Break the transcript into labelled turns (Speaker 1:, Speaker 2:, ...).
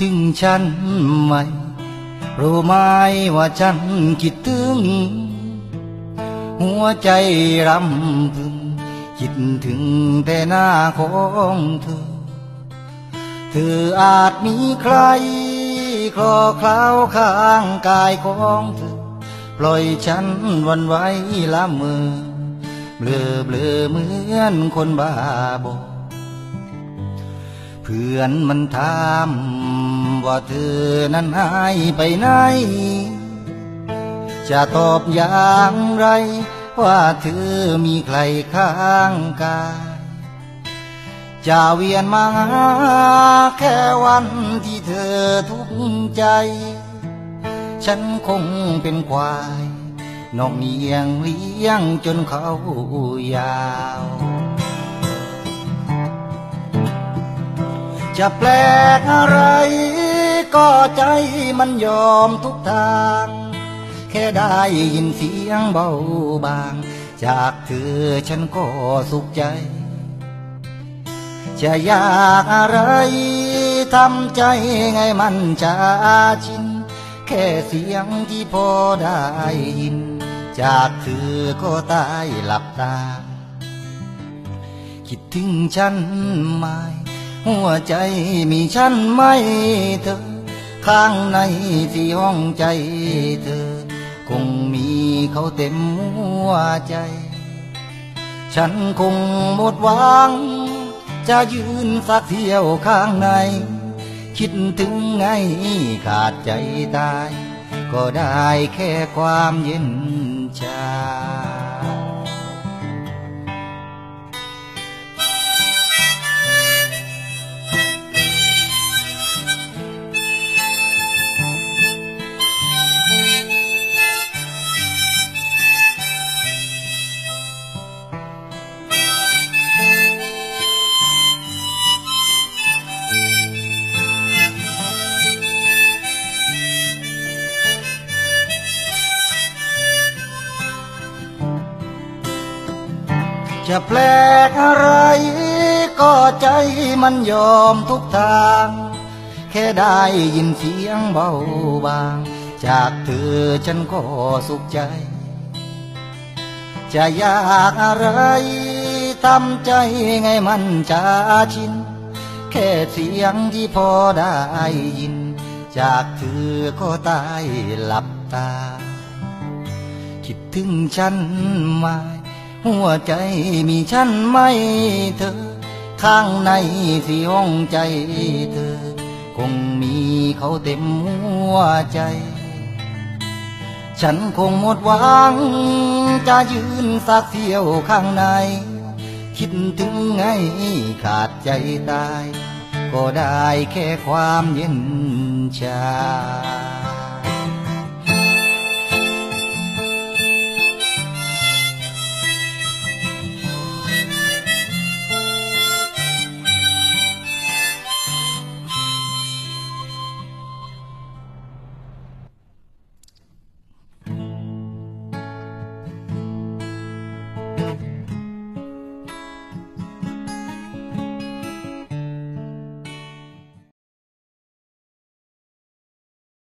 Speaker 1: ถึงฉันไหม รู้ไหมว่าฉันคิดถึง หัวใจรำพึงคิดถึงแต่หน้าของเธอ เธออาจมีใครคลอเคล้าข้างกายของเธอ ปล่อยฉันวันไว้ละเมอเบลอเบลอเหมือนคนบ้าบอเพื่อนมันถาม ว่าเธอนั้นหายไปไหน จะตอบอย่างไร ว่าเธอมีใครข้างกายจะเวียนมาหาแค่วันที่เธอทุกข์ใจ ฉันคงเป็นควายนอกเนียงเลี้ยงจนเขายาวจะแปลกอะไร ก็ใจมันยอมทุกทาง แค่ได้ยินเสียงเบาบาง จากเธอฉันก็สุขใจ จะอยากอะไรทำใจไงมันจะชิน แค่เสียงที่พอได้ยิน จากเธอก็ตายหลับตา คิดถึงฉันไหมหัวใจมีฉันไหมเธอ ข้างในที่ห้องใจเธอ คงมีเขาเต็มหัวใจ ฉันคงหมดหวัง จะยืนสักเที่ยวข้างใน คิดถึงไงขาดใจตาย ก็ได้แค่ความเย็นชา จะแปลกอะไร ก็ใจมันยอมทุกทาง แค่ได้ยินเสียงเบาบาง จากเธอฉันก็สุขใจ จะอยากอะไรทำใจไงมันจะชิน แค่เสียงที่พอได้ยิน จากเธอก็ตายหลับตา คิดถึงฉันไหม หัวใจมีฉันไหมเธอ ข้างในที่ห้องใจเธอ คงมีเขาเต็มหัวใจ ฉันคงหมดหวัง จะยืนสักเที่ยวข้างใน คิดถึงไงขาดใจตาย ก็ได้แค่ความเย็นชา